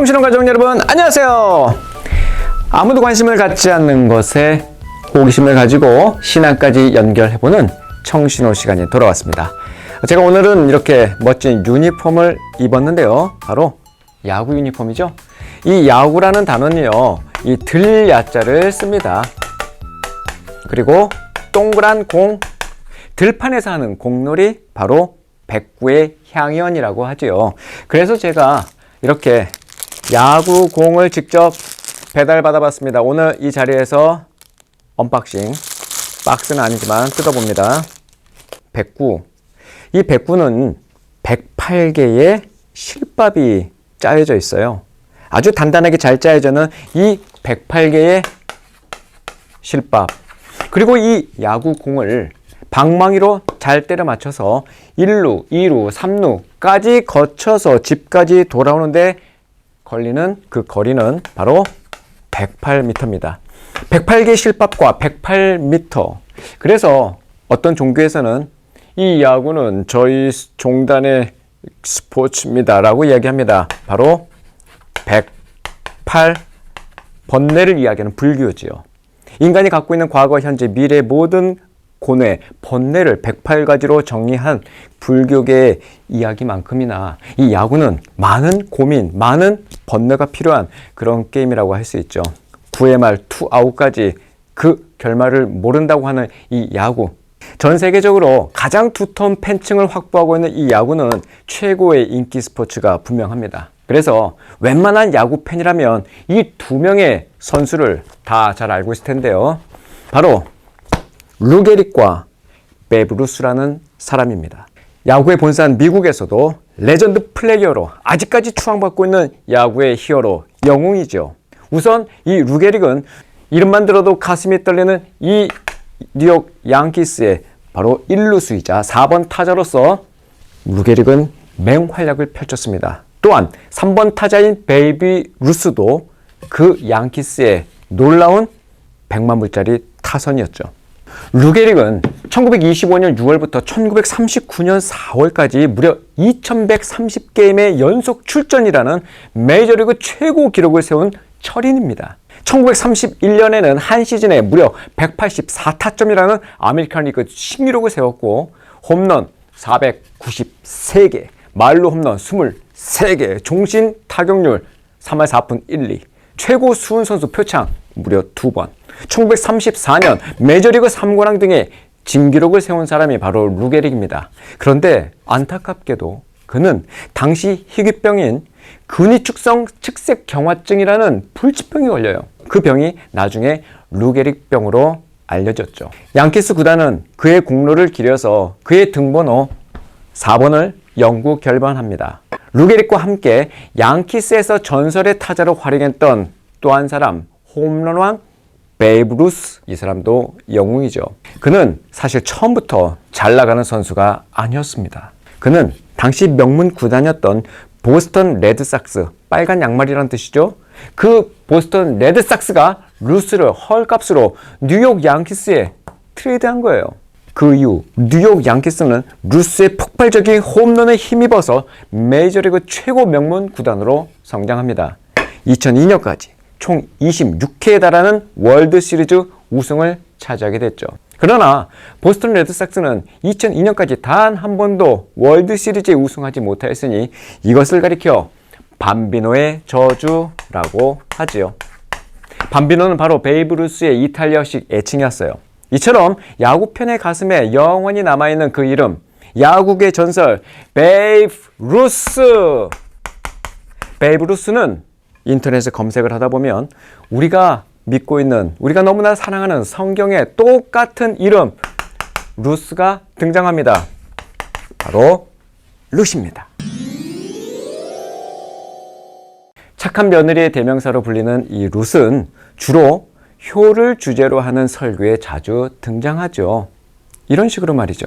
청신호 가족 여러분 안녕하세요. 아무도 관심을 갖지 않는 것에 호기심을 가지고 신앙까지 연결해보는 청신호 시간이 돌아왔습니다. 제가 오늘은 이렇게 멋진 유니폼을 입었는데요. 바로 야구 유니폼이죠. 이 야구라는 단어는요, 이 들야자를 씁니다. 그리고 동그란 공, 들판에서 하는 공놀이 바로 백구의 향연이라고 하지요. 그래서 제가 이렇게 야구 공을 직접 배달 받아봤습니다. 오늘 이 자리에서 언박싱 박스는 아니지만 뜯어봅니다. 백구. 이 백구는 108개의 실밥이 짜여져 있어요. 아주 단단하게 잘 짜여져는 이 108개의 실밥. 그리고 이 야구 공을 방망이로 잘 때려 맞춰서 1루, 2루, 3루까지 거쳐서 집까지 돌아오는데 걸리는 그 거리는 바로 108m입니다. 108개 실밥과 108m. 그래서 어떤 종교에서는 이 야구는 저희 종단의 스포츠입니다라고 이야기합니다. 바로 108 번뇌를 이야기하는 불교지요. 인간이 갖고 있는 과거, 현재, 미래 모든 고뇌, 번뇌를 108가지로 정리한 불교계의 이야기만큼이나 이 야구는 많은 고민, 많은 번뇌가 필요한 그런 게임이라고 할 수 있죠. 9회 말 투아웃까지 그 결말을 모른다고 하는 이 야구. 전 세계적으로 가장 두터운 팬층을 확보하고 있는 이 야구는 최고의 인기 스포츠가 분명합니다. 그래서 웬만한 야구 팬이라면 이 두 명의 선수를 다 잘 알고 있을 텐데요. 바로 루게릭과 베브루스라는 사람입니다. 야구의 본산 미국에서도 레전드 플레이어로 아직까지 추앙받고 있는 야구의 히어로 영웅이죠. 우선 이 루게릭은 이름만 들어도 가슴이 떨리는 이 뉴욕 양키스의 바로 1루수이자 4번 타자로서 루게릭은 맹활약을 펼쳤습니다. 또한 3번 타자인 베이비 루스도 그 양키스의 놀라운 100만 불짜리 타선이었죠. 루게릭은 1925년 6월부터 1939년 4월까지 무려 2130게임의 연속 출전이라는 메이저리그 최고 기록을 세운 철인입니다. 1931년에는 한 시즌에 무려 184타점이라는 아메리칸 리그 신기록을 세웠고 홈런 493개, 말로 홈런 23개, 종신 타격률 3할 4푼 1리, 최고 수훈 선수 표창 무려 2번. 1934년 메이저리그 3관왕 등의 진기록을 세운 사람이 바로 루게릭입니다. 그런데 안타깝게도 그는 당시 희귀병인 근위축성 측색 경화증이라는 불치병이 걸려요. 그 병이 나중에 루게릭병으로 알려졌죠. 양키스 구단은 그의 공로를 기려서 그의 등번호 4번을 영구 결번합니다. 루게릭과 함께 양키스에서 전설의 타자로 활약했던 또 한 사람 홈런왕 베이브 루스 이 사람도 영웅이죠. 그는 사실 처음부터 잘 나가는 선수가 아니었습니다. 그는 당시 명문 구단이었던 보스턴 레드삭스 빨간 양말이란 뜻이죠. 그 보스턴 레드삭스가 루스를 헐값으로 뉴욕 양키스에 트레이드한 거예요. 그 이후 뉴욕 양키스는 루스의 폭발적인 홈런에 힘입어서 메이저리그 최고 명문 구단으로 성장합니다. 2002년까지 총 26회에 달하는 월드 시리즈 우승을 차지하게 됐죠. 그러나 보스턴 레드삭스는 2002년까지 단 한 번도 월드 시리즈에 우승하지 못하였으니 이것을 가리켜 밤비노의 저주라고 하지요. 밤비노는 바로 베이브루스의 이탈리아식 애칭이었어요. 이처럼 야구팬의 가슴에 영원히 남아있는 그 이름, 야구의 전설 베이브 루스. 베이브 루스는 인터넷에 검색을 하다 보면 우리가 믿고 있는 우리가 너무나 사랑하는 성경의 똑같은 이름 루스가 등장합니다. 바로 루시입니다. 착한 며느리의 대명사로 불리는 이 룻은 주로 효를 주제로 하는 설교에 자주 등장하죠. 이런 식으로 말이죠.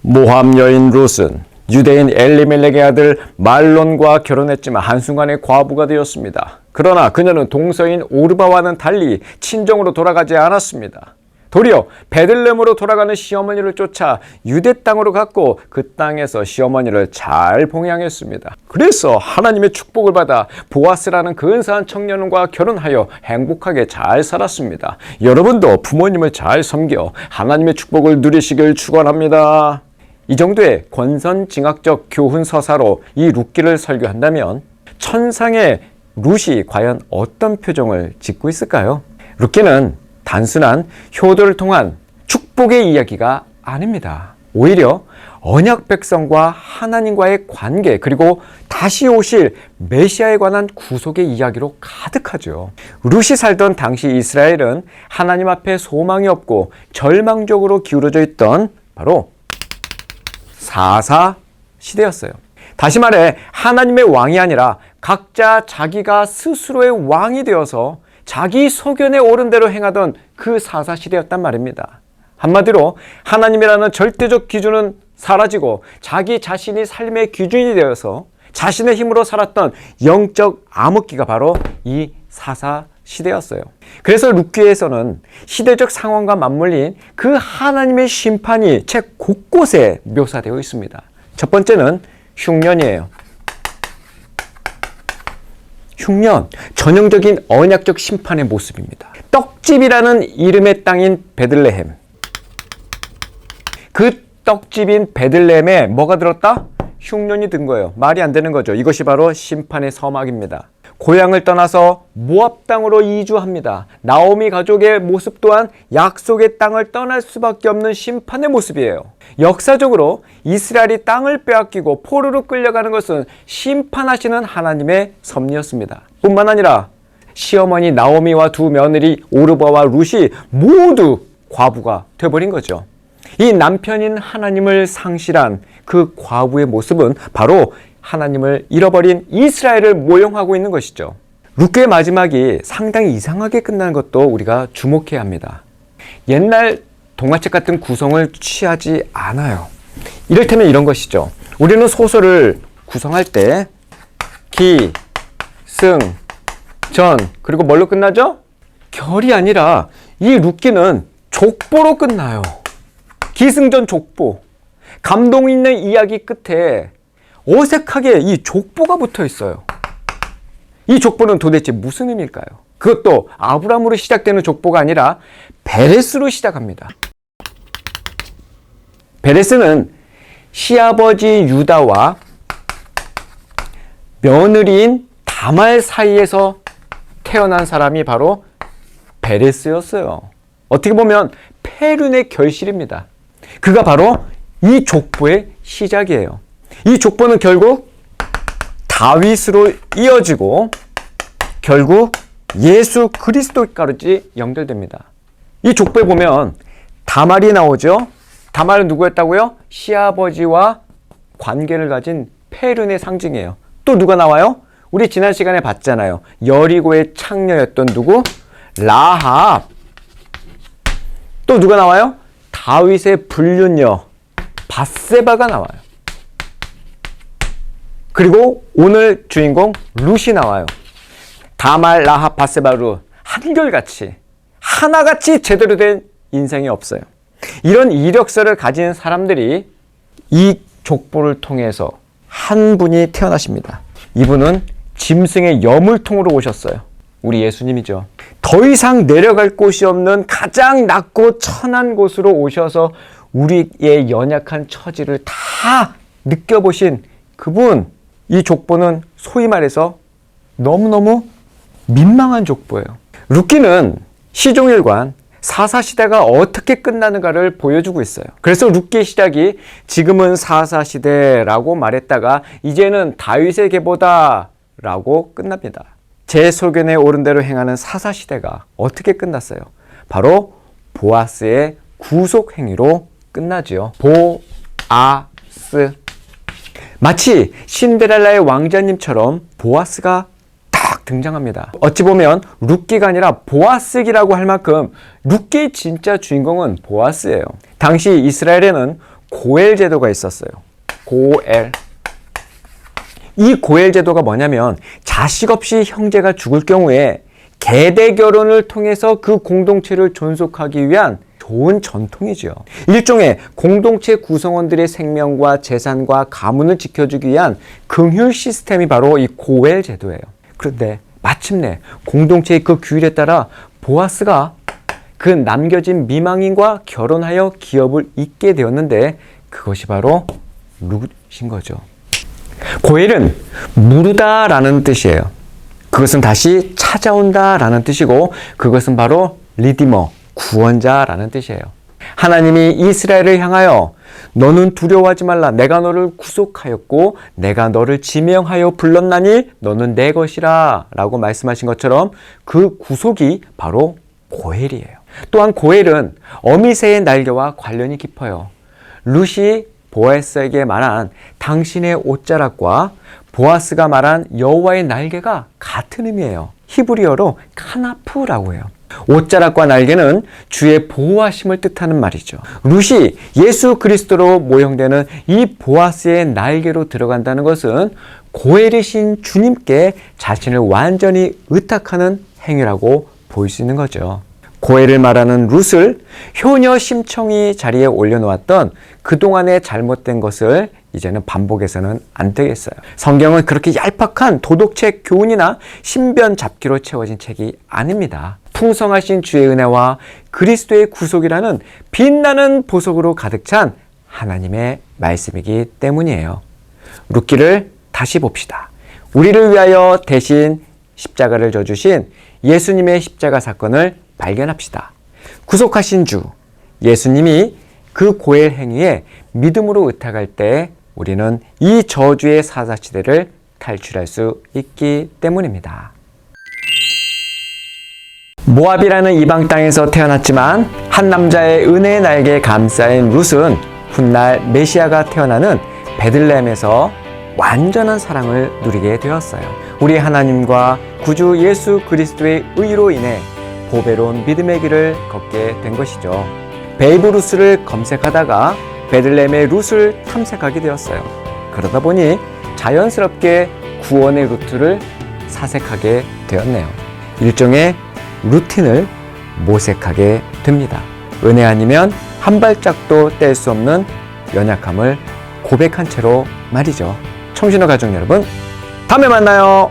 모함 여인 룻은 유대인 엘리멜렉의 아들 말론과 결혼했지만 한순간에 과부가 되었습니다. 그러나 그녀는 동서인 오르바와는 달리 친정으로 돌아가지 않았습니다. 도리어 베들렘으로 돌아가는 시어머니를 쫓아 유대 땅으로 갔고 그 땅에서 시어머니를 잘 봉양했습니다. 그래서 하나님의 축복을 받아 보아스라는 근사한 청년과 결혼하여 행복하게 잘 살았습니다. 여러분도 부모님을 잘 섬겨 하나님의 축복을 누리시길 축원합니다. 이 정도의 권선징악적 교훈 서사로 이 룻기를 설교한다면 천상의 룻이 과연 어떤 표정을 짓고 있을까요? 룻기는 단순한 효도를 통한 축복의 이야기가 아닙니다. 오히려 언약 백성과 하나님과의 관계 그리고 다시 오실 메시아에 관한 구속의 이야기로 가득하죠. 룻이 살던 당시 이스라엘은 하나님 앞에 소망이 없고 절망적으로 기울어져 있던 바로 사사 시대였어요. 다시 말해 하나님의 왕이 아니라 각자 자기가 스스로의 왕이 되어서 자기 소견에 옳은 대로 행하던 그 사사 시대였단 말입니다. 한마디로 하나님이라는 절대적 기준은 사라지고 자기 자신이 삶의 기준이 되어서 자신의 힘으로 살았던 영적 암흑기가 바로 이 사사 시대였어요. 그래서 룻기에서는 시대적 상황과 맞물린 그 하나님의 심판이 책 곳곳에 묘사되어 있습니다. 첫 번째는 흉년이에요. 흉년, 전형적인 언약적 심판의 모습입니다. 떡집이라는 이름의 땅인 베들레헴. 그 떡집인 베들레헴에 뭐가 들었다? 흉년이 든 거예요. 말이 안 되는 거죠. 이것이 바로 심판의 서막입니다. 고향을 떠나서 모압 땅으로 이주합니다. 나오미 가족의 모습 또한 약속의 땅을 떠날 수밖에 없는 심판의 모습이에요. 역사적으로 이스라엘이 땅을 빼앗기고 포로로 끌려가는 것은 심판하시는 하나님의 섭리였습니다. 뿐만 아니라 시어머니 나오미와 두 며느리 오르바와 룻이 모두 과부가 되어버린 거죠. 이 남편인 하나님을 상실한 그 과부의 모습은 바로 하나님을 잃어버린 이스라엘을 모형하고 있는 것이죠. 룻기의 마지막이 상당히 이상하게 끝나는 것도 우리가 주목해야 합니다. 옛날 동화책 같은 구성을 취하지 않아요. 이를테면 이런 것이죠. 우리는 소설을 구성할 때 기, 승, 전, 그리고 뭘로 끝나죠? 결이 아니라 이 룻기는 족보로 끝나요. 기승전 족보. 감동 있는 이야기 끝에 어색하게 이 족보가 붙어 있어요. 이 족보는 도대체 무슨 의미일까요? 그것도 아브람으로 시작되는 족보가 아니라 베레스로 시작합니다. 베레스는 시아버지 유다와 며느리인 다말 사이에서 태어난 사람이 바로 베레스였어요. 어떻게 보면 페륜의 결실입니다. 그가 바로 이 족보의 시작이에요. 이 족보는 결국 다윗으로 이어지고 결국 예수 그리스도까지 연결됩니다. 이 족보에 보면 다말이 나오죠. 다말은 누구였다고요? 시아버지와 관계를 가진 페륜의 상징이에요. 또 누가 나와요? 우리 지난 시간에 봤잖아요. 여리고의 창녀였던 누구? 라합. 또 누가 나와요? 다윗의 불륜녀 바세바가 나와요. 그리고 오늘 주인공 룻이 나와요. 다말 라합 바세바루 한결같이 하나같이 제대로 된 인생이 없어요. 이런 이력서를 가진 사람들이 이 족보를 통해서 한 분이 태어나십니다. 이분은 짐승의 여물통으로 오셨어요. 우리 예수님이죠. 더 이상 내려갈 곳이 없는 가장 낮고 천한 곳으로 오셔서 우리의 연약한 처지를 다 느껴보신 그분, 이 족보는 소위 말해서 너무너무 민망한 족보예요. 루키는 시종일관 사사시대가 어떻게 끝나는가를 보여주고 있어요. 그래서 룻기의 시작이 지금은 사사시대라고 말했다가 이제는 다윗의 계보다 라고 끝납니다. 제 소견에 옳은 대로 행하는 사사시대가 어떻게 끝났어요? 바로 보아스의 구속 행위로 끝나지요. 보아스. 마치 신데렐라의 왕자님처럼 보아스가 딱 등장합니다. 어찌 보면 룻기가 아니라 보아스기라고 할 만큼 룻기의 진짜 주인공은 보아스예요. 당시 이스라엘에는 고엘 제도가 있었어요. 고엘. 이 고엘 제도가 뭐냐면 자식 없이 형제가 죽을 경우에 계대 결혼을 통해서 그 공동체를 존속하기 위한 좋은 전통이죠. 일종의 공동체 구성원들의 생명과 재산과 가문을 지켜주기 위한 긍휼 시스템이 바로 이 고엘 제도예요. 그런데 마침내 공동체의 그 규율에 따라 보아스가 그 남겨진 미망인과 결혼하여 기업을 잇게 되었는데 그것이 바로 룻인 거죠. 고엘은 무르다라는 뜻이에요. 그것은 다시 찾아온다라는 뜻이고 그것은 바로 리디머, 구원자라는 뜻이에요. 하나님이 이스라엘을 향하여 너는 두려워하지 말라. 내가 너를 구속하였고 내가 너를 지명하여 불렀나니 너는 내 것이라 라고 말씀하신 것처럼 그 구속이 바로 고엘이에요. 또한 고엘은 어미새의 날개와 관련이 깊어요. 루시 보아스에게 말한 당신의 옷자락과 보아스가 말한 여호와의 날개가 같은 의미예요. 히브리어로 카나프라고 해요. 옷자락과 날개는 주의 보호하심을 뜻하는 말이죠. 룻이 예수 그리스도로 모형되는 이 보아스의 날개로 들어간다는 것은 고엘이신 주님께 자신을 완전히 의탁하는 행위라고 볼수 있는 거죠. 고엘을 말하는 룻을 효녀 심청이 자리에 올려놓았던 그동안의 잘못된 것을 이제는 반복해서는 안 되겠어요. 성경은 그렇게 얄팍한 도덕책 교훈이나 신변 잡기로 채워진 책이 아닙니다. 풍성하신 주의 은혜와 그리스도의 구속이라는 빛나는 보석으로 가득 찬 하나님의 말씀이기 때문이에요. 룻기를 다시 봅시다. 우리를 위하여 대신 십자가를 져주신 예수님의 십자가 사건을 발견합시다. 구속하신 주, 예수님이 그 고엘 행위에 믿음으로 의탁할 때 우리는 이 저주의 사사시대를 탈출할 수 있기 때문입니다. 모압이라는 이방 땅에서 태어났지만 한 남자의 은혜의 날개에 감싸인 룻은 훗날 메시아가 태어나는 베들레헴에서 완전한 사랑을 누리게 되었어요. 우리 하나님과 구주 예수 그리스도의 의로 인해 보배로운 믿음의 길을 걷게 된 것이죠. 베이브 루스를 검색하다가 베들레헴의 룻을 탐색하게 되었어요. 그러다 보니 자연스럽게 구원의 루트를 사색하게 되었네요. 일종의 루틴을 모색하게 됩니다. 은혜 아니면 한 발짝도 뗄 수 없는 연약함을 고백한 채로 말이죠. 청신호 가족 여러분, 다음에 만나요.